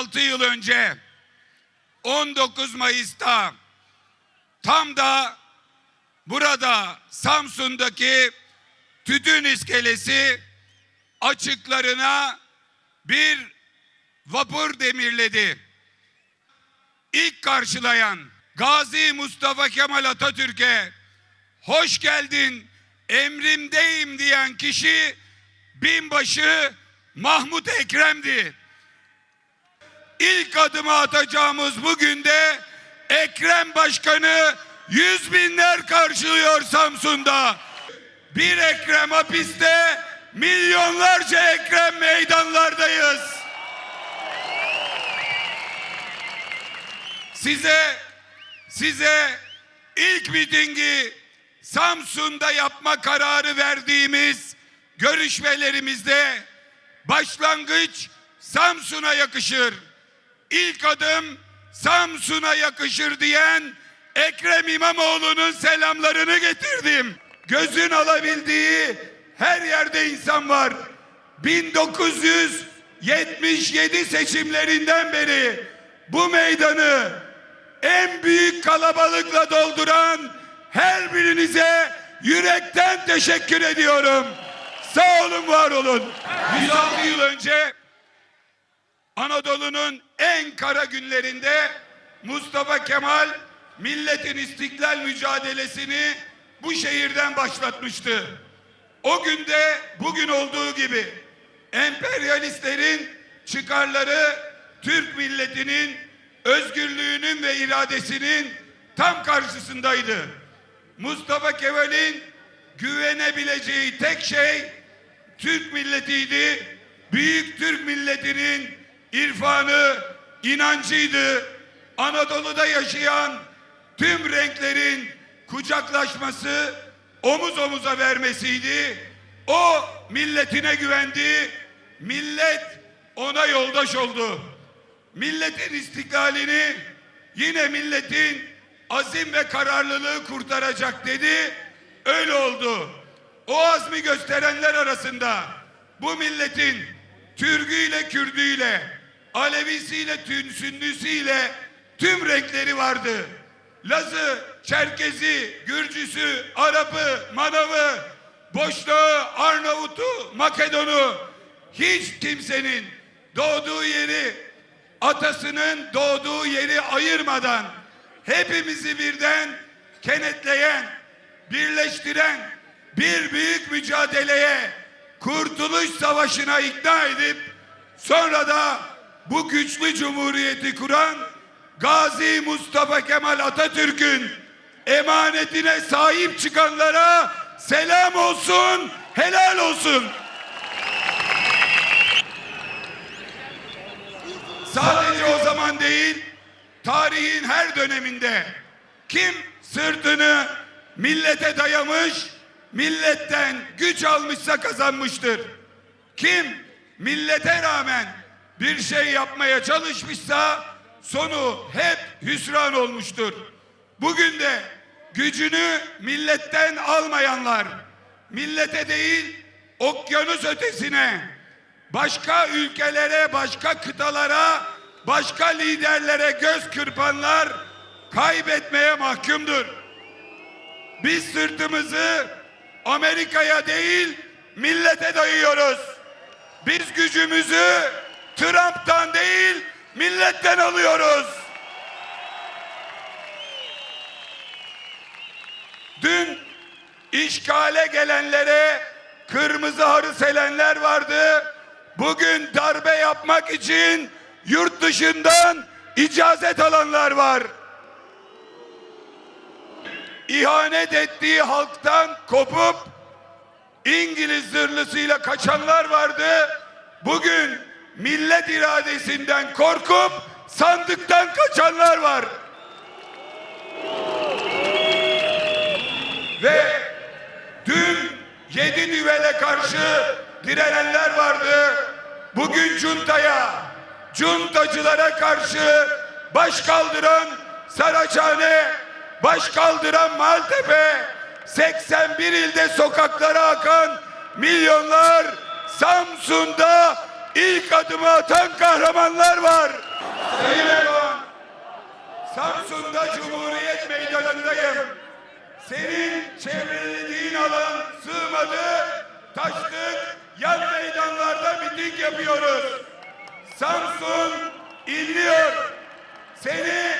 106 yıl önce 19 Mayıs'ta tam da burada Samsun'daki tütün iskelesi açıklarına bir vapur demirledi. İlk karşılayan Gazi Mustafa Kemal Atatürk'e hoş geldin emrimdeyim diyen kişi binbaşı Mahmut Ekrem'di. İlk adımı atacağımız bugün de Ekrem Başkanı yüz binler karşılıyor Samsun'da. Bir Ekrem hapiste milyonlarca Ekrem meydanlardayız. Size size ilk mitingi Samsun'da yapma kararı verdiğimiz görüşmelerimizde başlangıç Samsun'a yakışır. İlk adım Samsun'a yakışır diyen Ekrem İmamoğlu'nun selamlarını getirdim. Gözün alabildiği her yerde insan var. 1977 seçimlerinden beri bu meydanı en büyük kalabalıkla dolduran her birinize yürekten teşekkür ediyorum. Sağ olun, var olun. 106 yıl önce Anadolu'nun en kara günlerinde Mustafa Kemal milletin istiklal mücadelesini bu şehirden başlatmıştı. O günde bugün olduğu gibi emperyalistlerin çıkarları Türk milletinin özgürlüğünün ve iradesinin tam karşısındaydı. Mustafa Kemal'in güvenebileceği tek şey Türk milletiydi. Büyük Türk milletinin irfanı, inancıydı. Anadolu'da yaşayan tüm renklerin kucaklaşması, omuz omuza vermesiydi. O milletine güvendi. Millet ona yoldaş oldu. Milletin istiklalini yine milletin azim ve kararlılığı kurtaracak dedi. Öyle oldu. O azmi gösterenler arasında bu milletin Türküyle, Kürdüyle, Alevisiyle, Tünsünlüsüyle tüm renkleri vardı. Lazı, Çerkezi, Gürcüsü, Arapı, Manavı, Boşnağı, Arnavut'u, Makedon'u hiç kimsenin doğduğu yeri, atasının doğduğu yeri ayırmadan hepimizi birden kenetleyen, birleştiren bir büyük mücadeleye, Kurtuluş Savaşı'na ikna edip sonra da bu güçlü cumhuriyeti kuran Gazi Mustafa Kemal Atatürk'ün emanetine sahip çıkanlara selam olsun, helal olsun. Sadece o zaman değil, tarihin her döneminde kim sırtını millete dayamış, milletten güç almışsa kazanmıştır. Kim millete rağmen bir şey yapmaya çalışmışsa sonu hep hüsran olmuştur. Bugün de gücünü milletten almayanlar, millete değil okyanus ötesine, başka ülkelere, başka kıtalara, başka liderlere göz kırpanlar kaybetmeye mahkumdur. Biz sırtımızı Amerika'ya değil millete dayıyoruz. Biz gücümüzü Trump'tan değil milletten alıyoruz. Dün işgale gelenlere kırmızı harı selenler vardı. Bugün darbe yapmak için yurt dışından icazet alanlar var. İhanet ettiği halktan kopup İngiliz zırhlısıyla kaçanlar vardı. Bugün millet iradesinden korkup sandıktan kaçanlar var. Ve dün yedi düvele karşı direnenler vardı. Bugün cuntaya, cuntacılara karşı baş kaldıran Saraçhane, baş kaldıran Maltepe, 81 ilde sokaklara akan milyonlar Samsun'da ilk adımı atan kahramanlar var. Sayın Erdoğan, Samsun'da Cumhuriyet Meydanı'ndayım. Senin çevrelediğin alan sığmadı, taştık, yan meydanlarda miting yapıyoruz. Samsun inliyor. Seni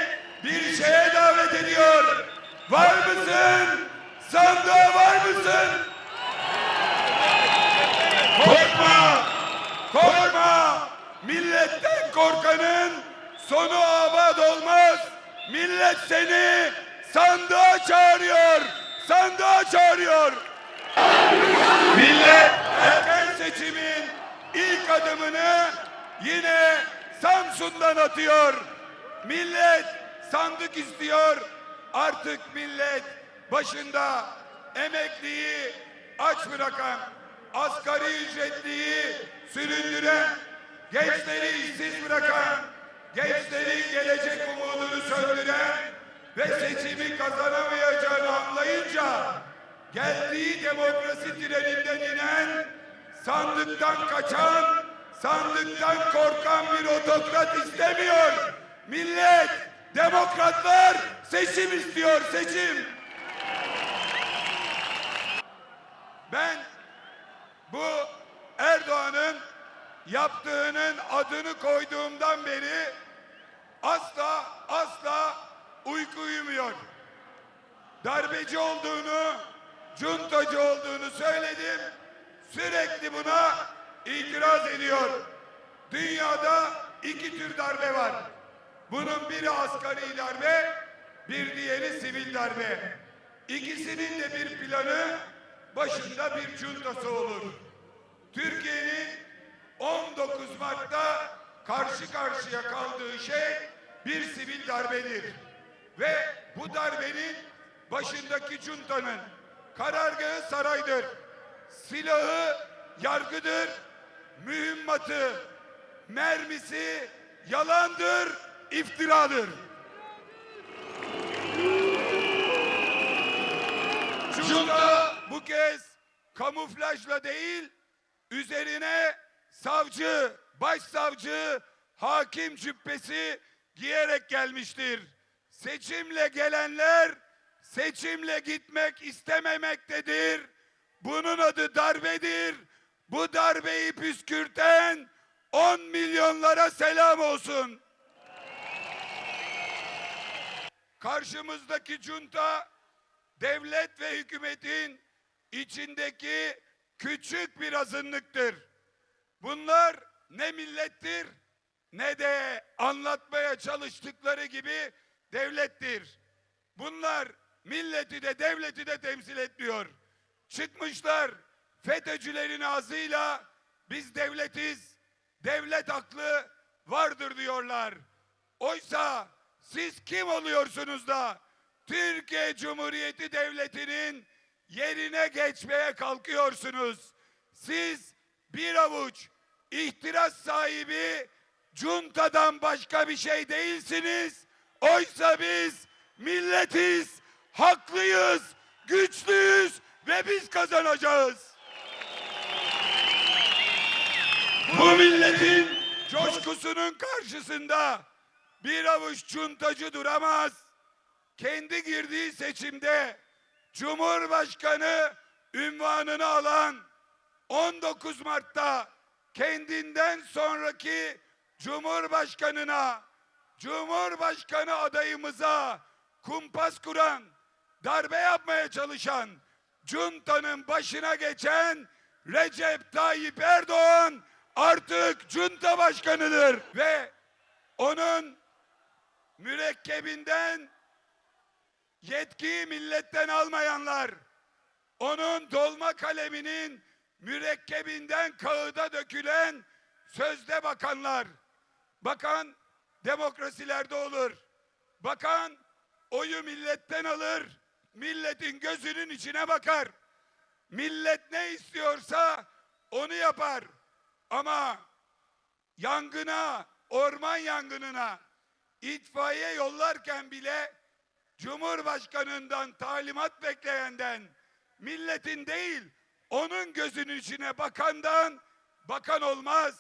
bir şeye davet ediyor. Var mısın? Sandığa var mısın? Korkanın sonu abad olmaz. Millet seni sandığa çağırıyor. Sandığa çağırıyor. Millet erken seçimin ilk adımını yine Samsun'dan atıyor. Millet sandık istiyor. Artık millet başında emekliyi aç bırakan, asgari ücretliyi süründüren, gençleri işsiz bırakan, gençlerin gelecek umudunu söndüren ve seçimi kazanamayacağını anlayınca geldiği demokrasi treninden inen, sandıktan kaçan, sandıktan korkan bir otokrat istemiyor. Millet, demokratlar seçim istiyor, seçim. Ben bu Erdoğan'ın yaptığının adını koyduğumdan beri asla asla uyku uyumuyor. Darbeci olduğunu, cuntacı olduğunu söyledim. Sürekli buna itiraz ediyor. Dünyada iki tür darbe var. Bunun biri asgari darbe, bir diğeri sivil darbe. İkisinin de bir planı başında bir cuntası olur. Türkiye'nin 19 Mart'ta karşı karşıya kaldığı şey bir sivil darbedir. Ve bu darbenin başındaki cuntanın karargahı saraydır. Silahı yargıdır. Mühimmatı, mermisi yalandır, iftiradır. Junta bu kez kamuflajla değil, üzerine savcı, başsavcı, hakim cübbesi giyerek gelmiştir. Seçimle gelenler seçimle gitmek istememektedir. Bunun adı darbedir. Bu darbeyi püskürten 10 milyonlara selam olsun. Karşımızdaki junta devlet ve hükümetin içindeki küçük bir azınlıktır. Bunlar ne millettir ne de anlatmaya çalıştıkları gibi devlettir. Bunlar milleti de devleti de temsil etmiyor. Çıkmışlar FETÖ'cülerin ağzıyla biz devletiz, devlet haklı vardır diyorlar. Oysa siz kim oluyorsunuz da Türkiye Cumhuriyeti Devleti'nin yerine geçmeye kalkıyorsunuz? Siz bir avuç ihtiras sahibi cuntadan başka bir şey değilsiniz. Oysa biz milletiz, haklıyız, güçlüyüz ve biz kazanacağız. Bu milletin coşkusunun karşısında bir avuç cuntacı duramaz. Kendi girdiği seçimde Cumhurbaşkanı ünvanını alan 19 Mart'ta kendinden sonraki Cumhurbaşkanına, Cumhurbaşkanı adayımıza kumpas kuran, darbe yapmaya çalışan, Cunta'nın başına geçen Recep Tayyip Erdoğan artık Cunta Başkanıdır ve onun mürekkebinden yetkiyi milletten almayanlar, onun dolma kaleminin mürekkebinden kağıda dökülen sözde bakanlar, bakan demokrasilerde olur, bakan oyu milletten alır, milletin gözünün içine bakar. Millet ne istiyorsa onu yapar. Ama yangına, orman yangınına itfaiye yollarken bile Cumhurbaşkanından talimat bekleyenden, milletin değil, onun gözünün içine bakandan bakan olmaz.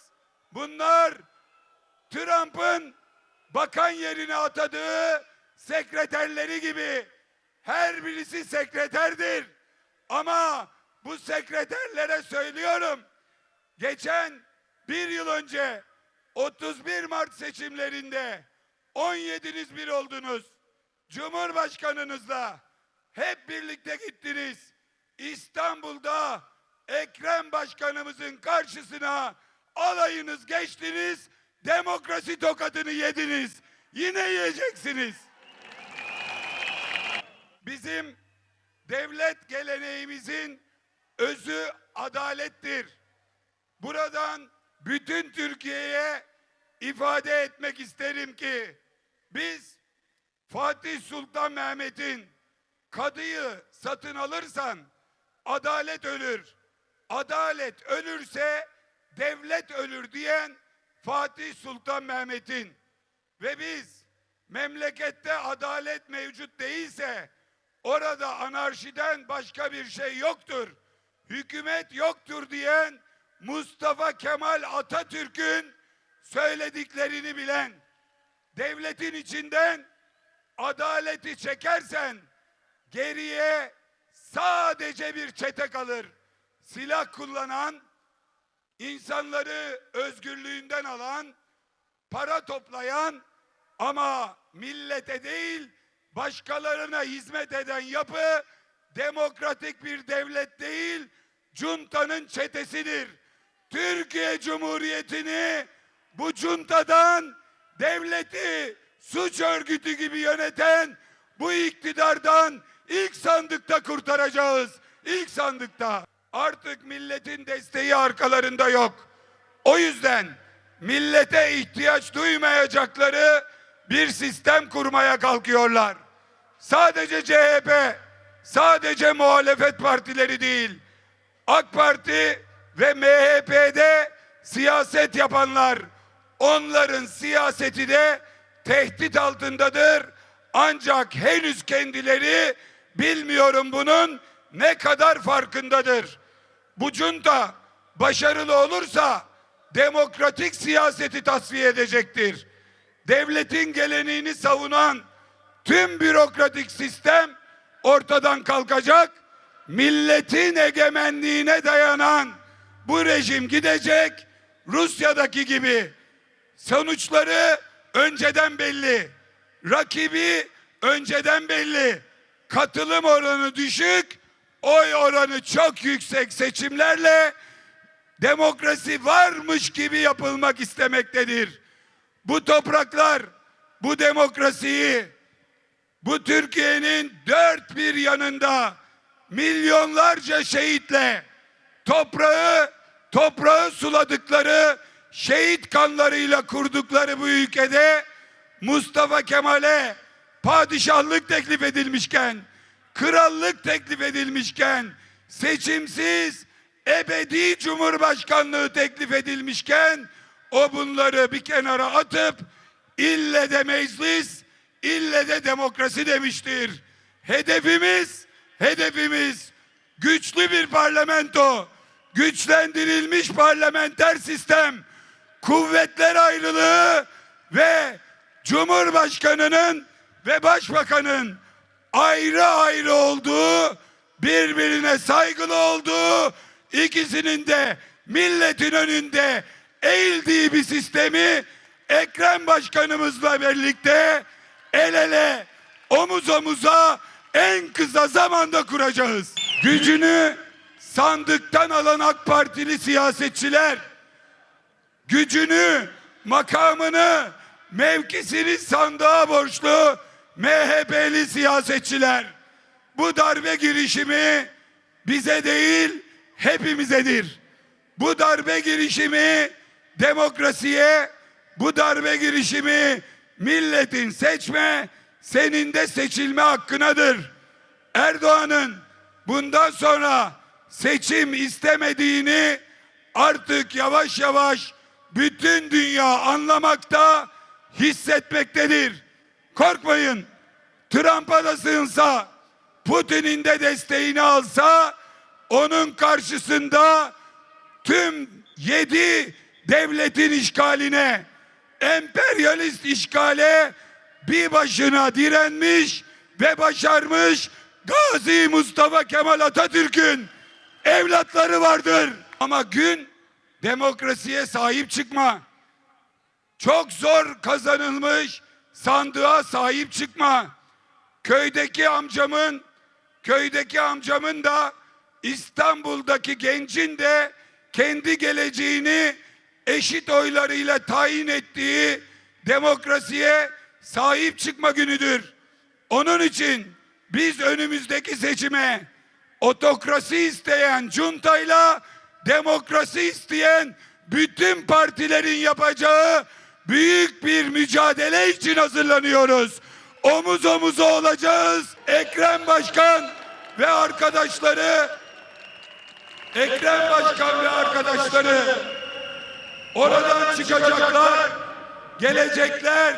Bunlar Trump'ın bakan yerine atadığı sekreterleri gibi her birisi sekreterdir. Ama bu sekreterlere söylüyorum. Geçen bir yıl önce 31 Mart seçimlerinde 17'niz bir oldunuz. Cumhurbaşkanınızla hep birlikte gittiniz. İstanbul'da Ekrem Başkanımızın karşısına alayınız geçtiniz. Demokrasi tokatını yediniz. Yine yiyeceksiniz. Bizim devlet geleneğimizin özü adalettir. Buradan bütün Türkiye'ye ifade etmek isterim ki biz Fatih Sultan Mehmet'in kadıyı satın alırsan adalet ölür. Adalet ölürse devlet ölür diyen Fatih Sultan Mehmet'in ve biz memlekette adalet mevcut değilse orada anarşiden başka bir şey yoktur. Hükümet yoktur diyen Mustafa Kemal Atatürk'ün söylediklerini bilen devletin içinden adaleti çekersen geriye sadece bir çete kalır. Silah kullanan, insanları özgürlüğünden alan, para toplayan ama millete değil başkalarına hizmet eden yapı demokratik bir devlet değil, cuntanın çetesidir. Türkiye Cumhuriyeti'ni bu cuntadan devleti suç örgütü gibi yöneten bu iktidardan ilk sandıkta kurtaracağız. İlk sandıkta. Artık milletin desteği arkalarında yok. O yüzden millete ihtiyaç duymayacakları bir sistem kurmaya kalkıyorlar. Sadece CHP, sadece muhalefet partileri değil, AK Parti ve MHP'de siyaset yapanlar, onların siyaseti de tehdit altındadır. Ancak henüz kendileri bilmiyorum bunun ne kadar farkındadır. Bu junta başarılı olursa demokratik siyaseti tasfiye edecektir. Devletin geleneğini savunan tüm bürokratik sistem ortadan kalkacak. Milletin egemenliğine dayanan bu rejim gidecek. Rusya'daki gibi sonuçları önceden belli. Rakibi önceden belli. Katılım oranı düşük, oy oranı çok yüksek seçimlerle demokrasi varmış gibi yapılmak istemektedir. Bu topraklar bu demokrasiyi bu Türkiye'nin dört bir yanında milyonlarca şehitle toprağı toprağı suladıkları şehit kanlarıyla kurdukları bu ülkede Mustafa Kemal'e padişahlık teklif edilmişken, krallık teklif edilmişken, seçimsiz ebedi cumhurbaşkanlığı teklif edilmişken o bunları bir kenara atıp ille de meclis, ille de demokrasi demiştir. Hedefimiz, hedefimiz güçlü bir parlamento, güçlendirilmiş parlamenter sistem, kuvvetler ayrılığı ve Cumhurbaşkanının ve Başbakanın ayrı ayrı olduğu, birbirine saygılı olduğu, ikisinin de milletin önünde eğildiği bir sistemi Ekrem Başkanımızla birlikte el ele, omuz omuza en kısa zamanda kuracağız. Gücünü sandıktan alan AK Partili siyasetçiler gücünü, makamını, mevkisini sandığa borçlu MHP'li siyasetçiler. Bu darbe girişimi bize değil hepimizedir. Bu darbe girişimi demokrasiye, bu darbe girişimi milletin seçme, senin de seçilme hakkınadır. Erdoğan'ın bundan sonra seçim istemediğini artık yavaş yavaş bütün dünya anlamakta, hissetmektedir. Korkmayın. Trump'a da sığınsa, Putin'in de desteğini alsa, onun karşısında tüm yedi devletin işgaline, emperyalist işgale bir başına direnmiş ve başarmış Gazi Mustafa Kemal Atatürk'ün evlatları vardır. Ama gün demokrasiye sahip çıkma. Çok zor kazanılmış sandığa sahip çıkma. Köydeki amcamın köydeki amcamın da İstanbul'daki gencin de kendi geleceğini eşit oylarıyla tayin ettiği demokrasiye sahip çıkma günüdür. Onun için biz önümüzdeki seçime otokrasi isteyen cuntayla demokrasi isteyen bütün partilerin yapacağı büyük bir mücadele için hazırlanıyoruz. Omuz omuza olacağız. Ekrem Başkan ve arkadaşları Ekrem Başkan ve arkadaşları oradan çıkacaklar, gelecekler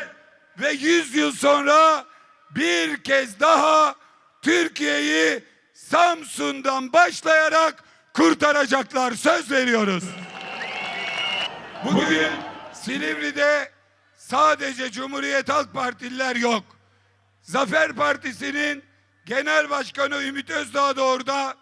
ve 100 yıl sonra bir kez daha Türkiye'yi Samsun'dan başlayarak kurtaracaklar. Söz veriyoruz. Bugün Silivri'de sadece Cumhuriyet Halk Partililer yok. Zafer Partisi'nin Genel Başkanı Ümit Özdağ da orada.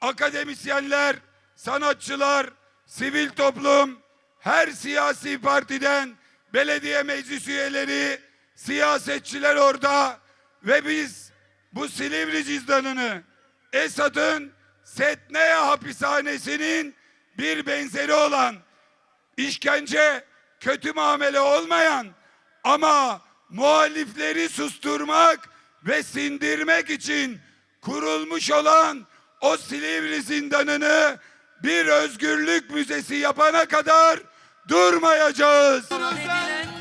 Akademisyenler, sanatçılar, sivil toplum, her siyasi partiden belediye meclis üyeleri, siyasetçiler orada ve biz bu Silivri cüzdanını Esad'ın Setneya hapishanesinin bir benzeri olan işkence, kötü muamele olmayan ama muhalifleri susturmak ve sindirmek için kurulmuş olan o Silivri zindanını bir özgürlük müzesi yapana kadar durmayacağız. Edilen